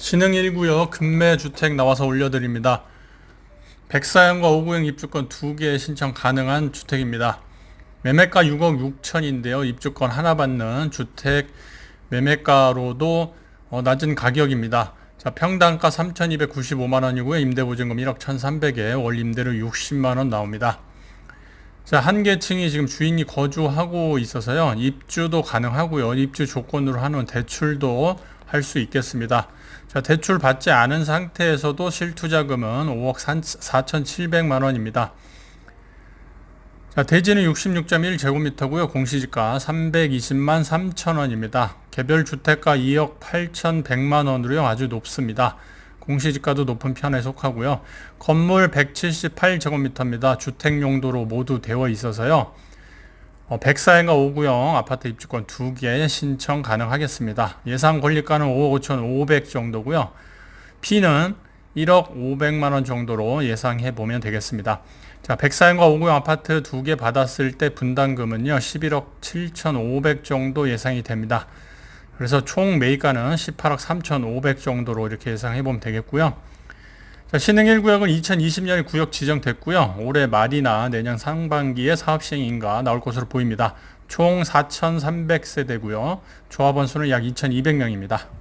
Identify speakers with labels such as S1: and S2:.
S1: 신흥 1구역 금매주택 나와서 올려드립니다. 백사형과 5구형 입주권 두개 신청 가능한 주택입니다. 매매가 6억 6천인데요. 입주권 하나 받는 주택 매매가로도 어, 낮은 가격입니다. 자, 평당가 3,295만 원이고요. 임대보증금 1억 1,300에 월 임대료 60만 원 나옵니다. 자, 한 개층이 지금 주인이 거주하고 있어서요. 입주도 가능하고요. 입주 조건으로 하는 대출도 할 수 있겠습니다. 자, 대출 받지 않은 상태에서도 실투자금은 5억 4,700만 원입니다. 자, 대지는 66.1제곱미터고요. 공시지가 320만 3천 원입니다. 개별 주택가 2억 8,100만 원으로요. 아주 높습니다. 공시지가도 높은 편에 속하고요. 건물 178제곱미터입니다. 주택 용도로 모두 되어 있어서요. 어, 104행과 5구형 아파트 입주권 두개 신청 가능하겠습니다. 예상 권리가는 5억 5,500 정도고요. P는 1억 500만 원 정도로 예상해 보면 되겠습니다. 자, 104행과 5구형 아파트 두개 받았을 때 분담금은요. 11억 7,500 정도 예상이 됩니다. 그래서 총 매입가는 18억 3,500 정도로 이렇게 예상해 보면 되겠고요. 자, 신흥 1구역은 2020년에 구역 지정됐고요. 올해 말이나 내년 상반기에 사업 시행인가 나올 것으로 보입니다. 총 4,300세대고요. 조합원 수는 약 2,200명입니다.